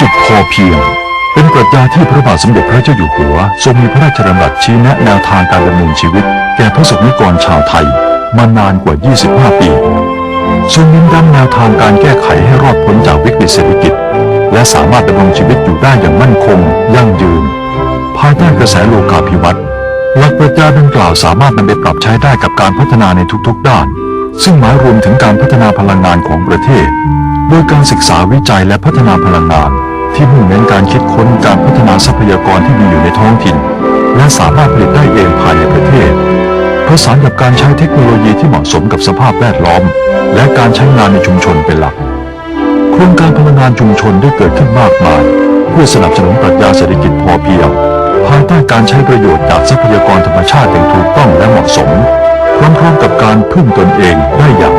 กิจพอเพียง เป็นปรัชญาที่พระบาทสมเด็จพระเจ้าอยู่หัว ทรงมีพระราชดำรัสชี้แนะแนวทางการดำเนินชีวิต แก่พระสงฆ์นิกรชาวไทย มานานกว่า 25 ปีทรงเน้นย้ำแนวทางการแก้ไขให้รอดพ้นจากวิกฤตเศรษฐกิจ และสามารถดำรงชีวิตอยู่ได้อย่างมั่นคง ยั่งยืน ภายใต้กระแสโลกาภิวัตน์หลักปรัชญาดังกล่าวสามารถนำไปปรับใช้ได้กับการพัฒนาในทุกๆด้าน ซึ่งหมายรวมถึงการพัฒนาพลังงานของประเทศ โดยการศึกษาวิจัยและพัฒนาพลังงาน ที่มุ่งเน้นการคิดค้นการพัฒนาทรัพยากรที่มีอยู่ในท้องถิ่น และสามารถผลิตได้เองภายในประเทศประสานกับการใช้เทคโนโลยีที่เหมาะสมกับสภาพแวดล้อม และการใช้งานในชุมชนเป็นหลัก โครงการพลังงานชุมชนได้เกิดขึ้นมากมาย เพื่อสนับสนุนปรัชญาเศรษฐกิจพอเพียงภายใต้การใช้ประโยชน์จากทรัพยากรธรรมชาติอย่างถูกต้องและเหมาะสม การพึ่งตนเองได้อย่าง